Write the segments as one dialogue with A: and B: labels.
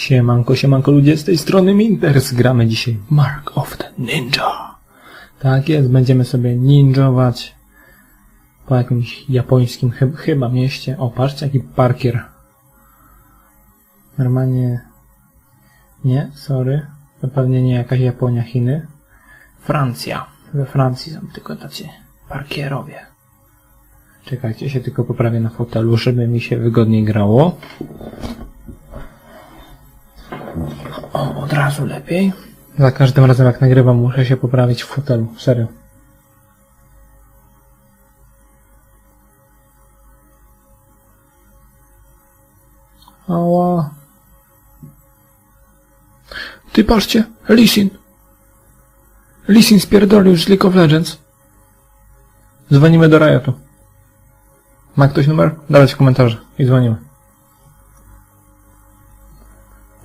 A: Siemanko, siemanko ludzie, z tej strony Minters. Gramy dzisiaj Mark of the Ninja. Tak jest, będziemy sobie ninjować po jakimś japońskim chy- chyba mieście. O, patrzcie jaki parkier. Normalnie... Nie, sorry. To pewnie nie jakaś Japonia, Chiny. Francja. We Francji są tylko tacy parkierowie. Czekajcie, się tylko poprawię na fotelu, żeby mi się wygodniej grało. O, od razu lepiej. Za każdym razem jak nagrywam muszę się poprawić w fotelu, serio. Ała. Ty patrzcie, Lisin. Lisin spierdolił z League of Legends. Dzwonimy do Riotu. Ma ktoś numer? Dawać w komentarze i dzwonimy.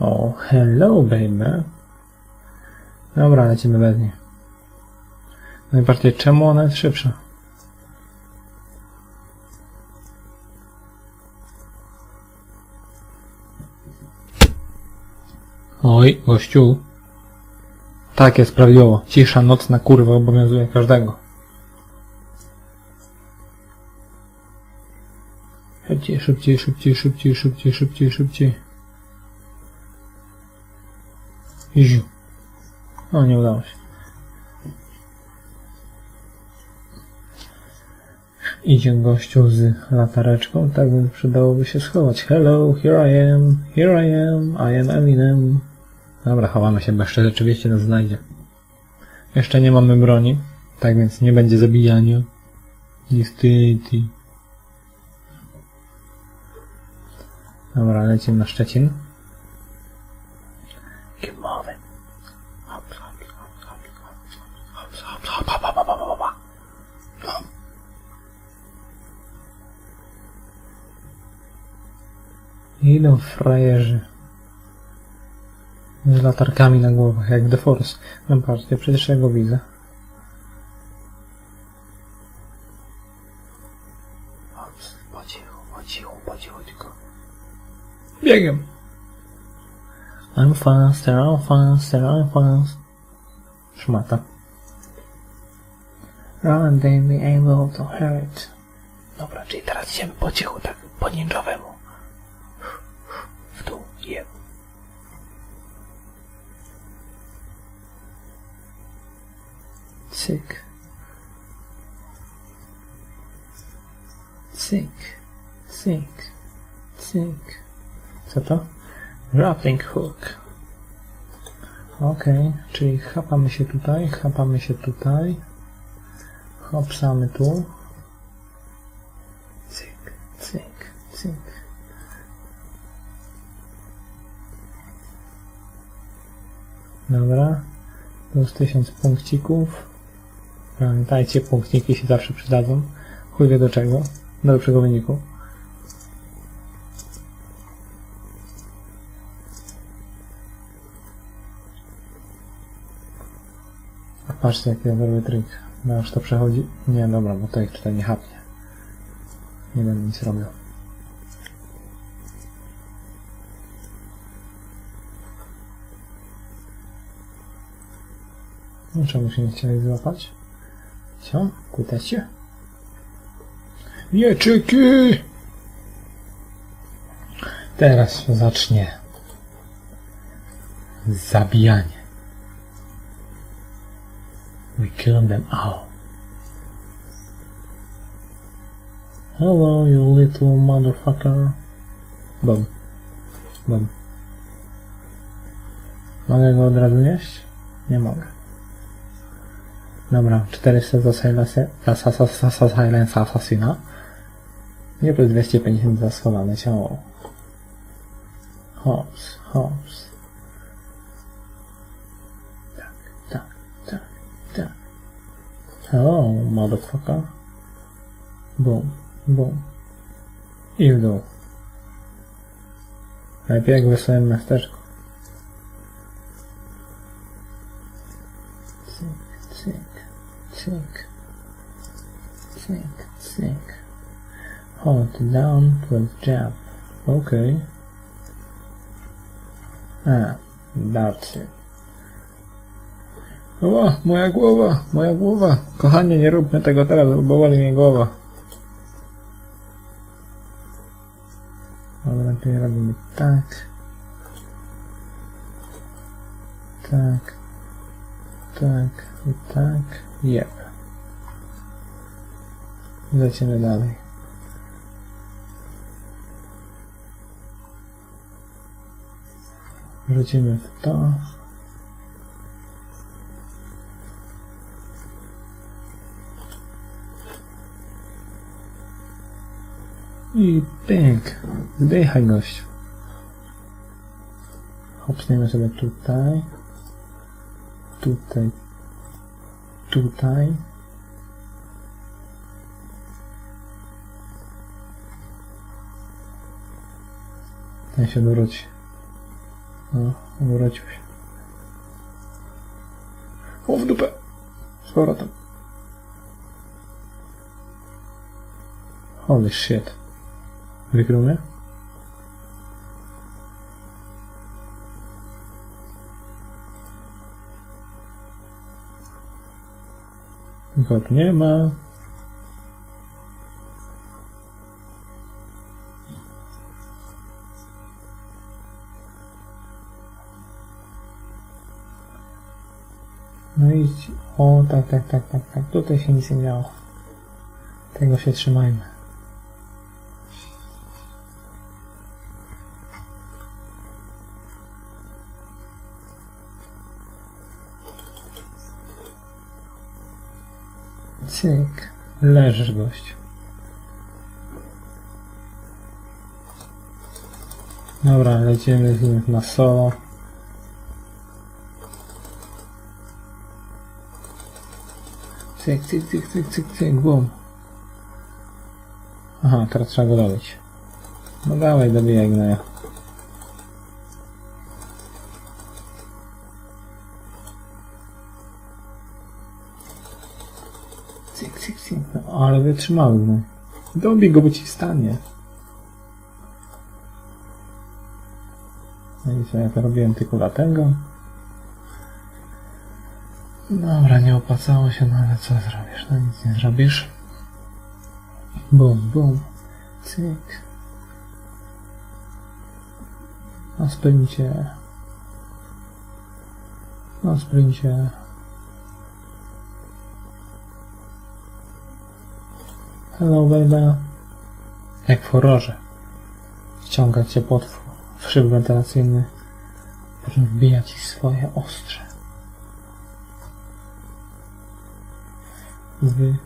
A: O, hello baby. Dobra, lecimy bez niej. Patrzcie, czemu ona jest szybsza? Oj, gościu. Tak jest prawidłowo. Cisza nocna kurwa obowiązuje każdego. Szybciej, szybciej, szybciej, szybciej, szybciej, szybciej, szybciej. Ziu. O, nie udało się. Idzie gościu z latareczką, tak więc przydałoby się schować. Hello, here I am, here I am, I am Eminem. Dobra, chowamy się, bo jeszcze rzeczywiście nas znajdzie. Jeszcze nie mamy broni, tak więc nie będzie zabijania. Niestety. Dobra, lecimy na Szczecin. Keep moving. Idą frajerzy. Z latarkami na głowach, jak The Force. No patrzcie, przecież ja go widzę. Po cichu, po cichu, po cichu, tylko. Biegiem. I'm faster, I'm faster, I'm fast. Szmata. Run, they be able to hurt. Dobra, czyli teraz idziemy po cichu, tak po ninjowemu. Cyk. Cyk. Cyk. Cyk. Co to? Grappling hook. Okej, czyli chapamy się tutaj, chapamy się tutaj. Hopsamy tu. Cyk, cyk, cyk. Dobra. Plus tysiąc punkcików. Pamiętajcie, punkciki się zawsze przydadzą. Chuj wie do czego. Do lepszego wyniku. Patrzcie jaki ja dobry trik. No aż to przechodzi. Nie, dobra, bo to ich tutaj nie chapnie. Nie będę nic robił. No czemu się nie chcieli złapać? Co? Kutecie? Mieczyki! Teraz się zacznie zabijanie. We kill them all. Hello, you little motherfucker. Bom. Bom. Mogę go od razu jeść? Nie mogę. Dobra, 400 za silence, assassina. Nie plus 250 za schowane ciało. Hops, hops. Tak, tak, tak, tak. Hello, motherfucker. Boom, boom. I w dół. Lepiej jak w wesołym miasteczku. Cyk. Cyk, cyk. Hold down with jab. Okay. A, darcy. O, moja głowa, moja głowa. Kochanie, nie róbmy tego teraz, bo boli mnie głowa. Ale lepiej robimy tak. Tak. Tak i tak. Jep. Lecimy dalej. Wrócimy w to. I pyk. Zdychaj gościu. Hopsniemy sobie tutaj. Tutaj. Tutaj. Ten się wróci. No, wrócił się. O, w dupę! Z powrotem. Holy shit. Wykrył? Nikogo nie ma. No i... O, tak, tak, tak, tak, tak. Tutaj się nic nie działo. Tego się trzymajmy. Cyk. Leżysz, gościu. Dobra, lecimy z nim na solo. Cyk, cyk, cyk, cyk, cyk, cyk, bum. Aha, teraz trzeba go dobić. No dawaj, dobijaj gnoja. No, ale wytrzymały gnoj. Dobij go, bo ci stanie. No i co, ja to robiłem tylko dlatego. Dobra, nie opłacało się, no ale co zrobisz? No nic nie zrobisz. Bum, bum. Cyk. Na sprincie. Na sprincie. Hello, baby. Jak w horrorze. Ściąga cię pod w szyb wentylacyjny, po czym wbija ci swoje ostrze. Z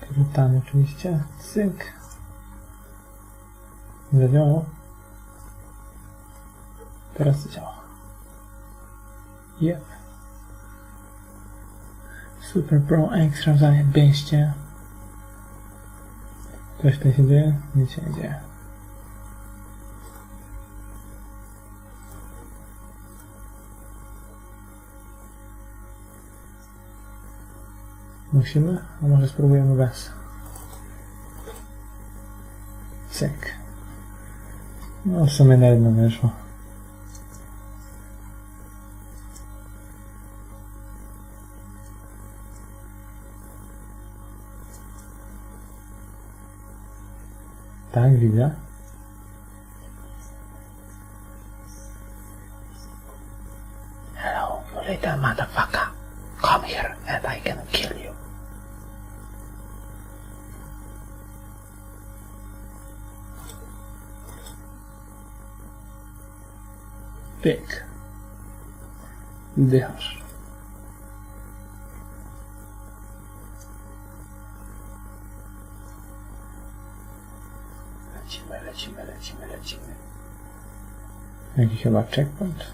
A: krutami oczywiście. Cyk. Zadziałało? Teraz działa. Yep. Super Pro Extra zajebiście. Coś tutaj się dzieje? Nic się nie dzieje. Musimy? A może spróbujemy bez. Cyk. No w sumie na jedno wyszło. Hello, you little motherfucker. Come here and I can kill you. Pyk. Wdychasz. Jakiś chyba checkpoint.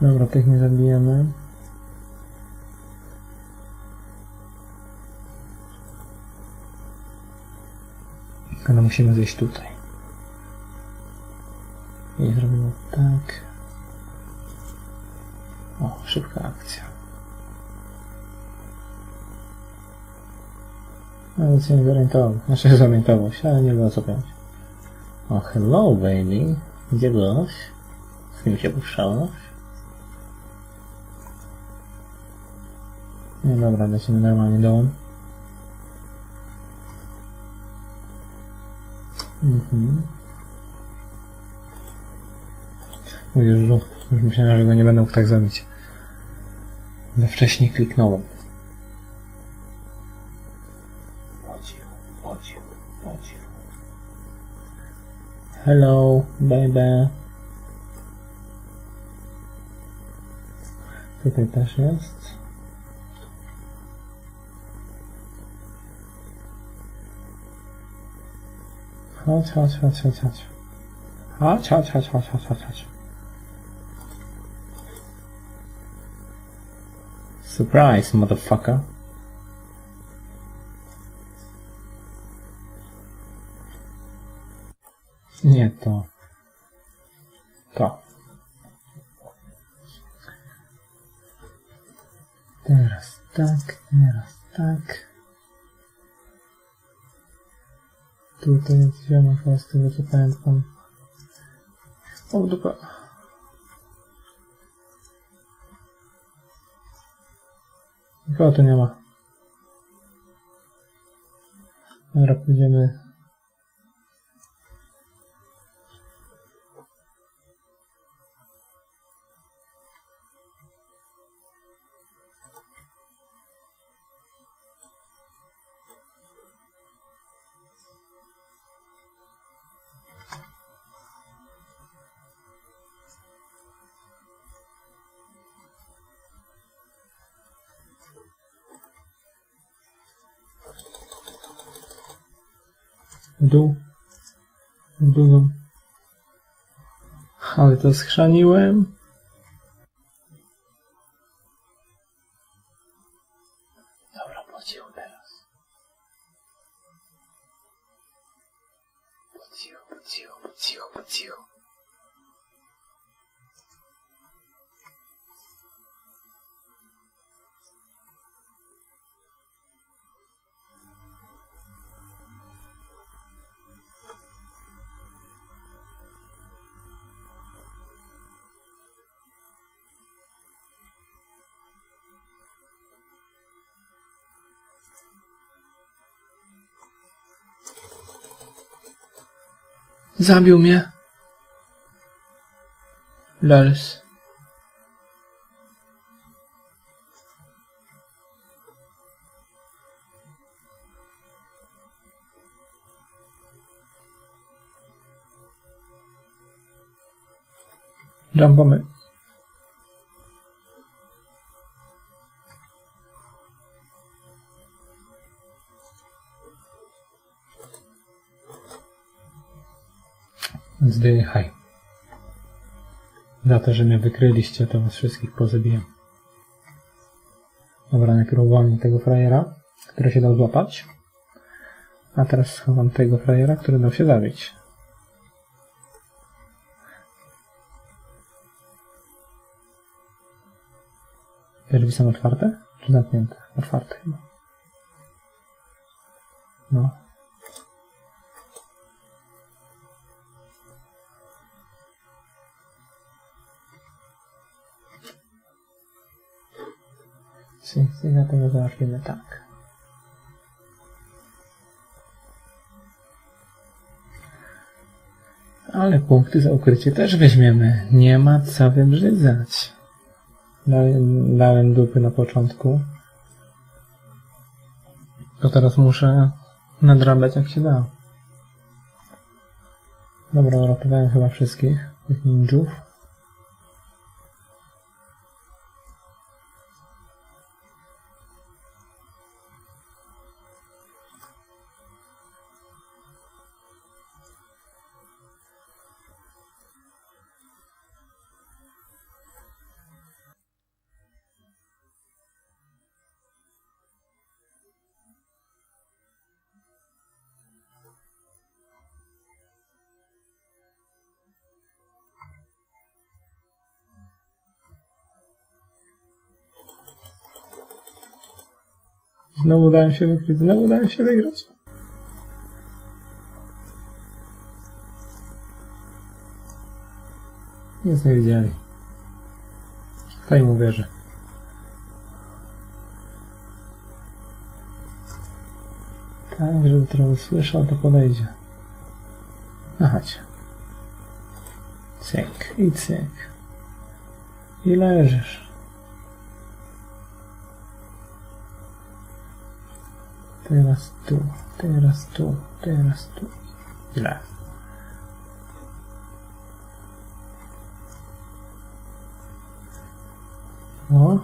A: Dobra, tych nie zabijemy. Ale musimy zejść tutaj. I zrobimy tak. O, szybka akcja. Nawet się nie zorientował. Znaczy zorientował się, ale nie było co piąć. O, hello baby. Gdzie byłaś? Z kim się puszczałaś? Nie, dobra, lecimy normalnie dołem. Mhm. O Jezu, już myślałem, że go nie będę mógł tak zabić. Ale wcześniej kliknąłem. Hello, bye bye tutaj też jest. Chodź, chodź, chodź, chodź, chodź. Chodź, chodź, chodź, chodź, chodź, chodź, chodź. Surprise, motherfucker. Nie to. To. Teraz tak, teraz tak. Tutaj jest ziomek z tego co pamiętam. O, w dupę. Nikogo tu nie ma. Dobra, pójdziemy. Dół. W dół. Ale to schrzaniłem. Zabił mnie. Lols. Jumpamy. Zdychaj. Za to, że mnie wykryliście, to was wszystkich pozabiję. Dobra, najpierw uwolnię tego frajera, który się dał złapać. A teraz schowam tego frajera, który dał się zabić. Te drzwi są otwarte? Czy zamknięte? Otwarte chyba. No. Cyk, dlatego załatwimy tak. Ale punkty za ukrycie też weźmiemy. Nie ma co wybrzydzać. Dałem, dałem dupy na początku. To teraz muszę nadrabiać jak się da. Dobra, uratowałem chyba wszystkich tych ninjów. Znowu dałem się wykryć, znowu dałem się wygrać. Nic nie widzieli. Kto im uwierzy? Tak, żeby trochę usłyszał, to podejdzie. No chodź. Cyk i cyk. I leżysz. Teraz tu, teraz tu, teraz tu. Źle. O.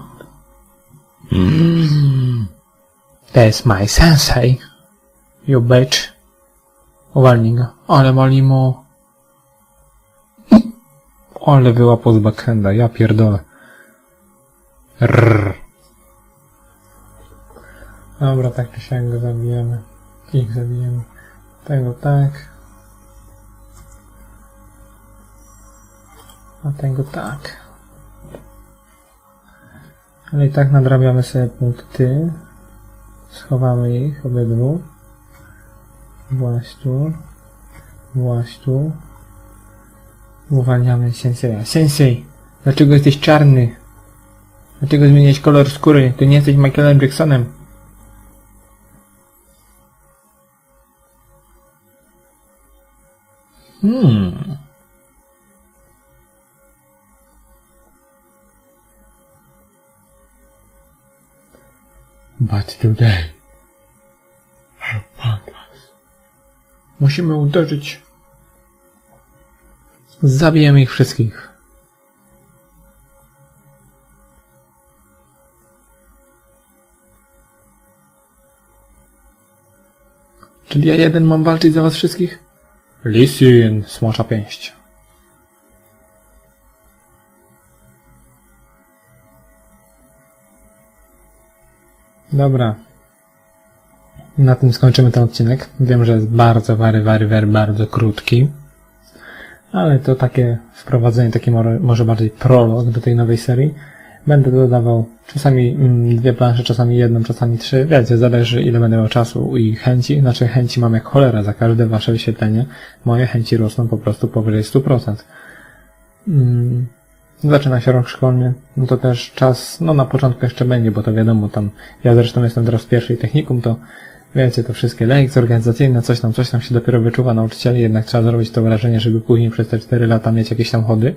A: Mm. That's my sensei. You bitch. Uwalnij go. Ale malimo. Ale wyłapał z backhanda, ja pierdolę. Rrr. Dobra, tak czy siak go zabijemy. Ich zabijemy. Tego tak. A tego tak. Ale i tak nadrabiamy sobie punkty. Schowamy ich obydwu. Właś tu. Właś tu. Uwalniamy Senseja. Sensei! Dlaczego jesteś czarny? Dlaczego zmieniłeś kolor skóry? Ty nie jesteś Michaelem Jacksonem. Hmm. But today I found us. Musimy uderzyć. Zabijemy ich wszystkich. Czyli ja jeden mam walczyć za was wszystkich? Lisin, smocza pięść. Dobra. Na tym skończymy ten odcinek. Wiem, że jest bardzo, wary, wary, wary, bardzo krótki. Ale to takie wprowadzenie, taki może, bardziej prolog do tej nowej serii. Będę dodawał czasami mm, dwie plansze, czasami jedną, czasami trzy. Wiecie, zależy ile będę miał czasu i chęci. Znaczy chęci mam jak cholera za każde wasze wyświetlenie. Moje chęci rosną po prostu powyżej 100%. Mm, zaczyna się rok szkolny, no to też czas, no na początku jeszcze będzie, bo to wiadomo, tam, ja zresztą jestem teraz w pierwszej technikum, to wiecie, to wszystkie lekcje organizacyjne, coś tam, coś tam się dopiero wyczuwa nauczycieli, jednak trzeba zrobić to wrażenie, żeby później przez te 4 lata mieć jakieś tam chody.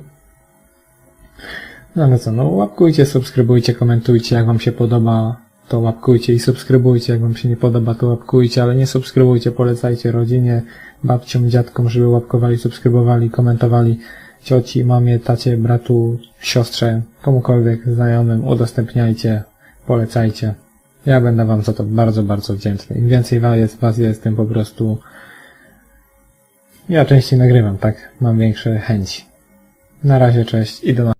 A: No ale co, no łapkujcie, subskrybujcie, komentujcie, jak wam się podoba, to łapkujcie i subskrybujcie, jak wam się nie podoba, to łapkujcie, ale nie subskrybujcie, polecajcie rodzinie, babciom, dziadkom, żeby łapkowali, subskrybowali, komentowali, cioci, mamie, tacie, bratu, siostrze, komukolwiek, znajomym, udostępniajcie, polecajcie. Ja będę wam za to bardzo, bardzo wdzięczny. Im więcej was jest, was jest, tym po prostu ja częściej nagrywam, tak? Mam większe chęci. Na razie, cześć i do następnego.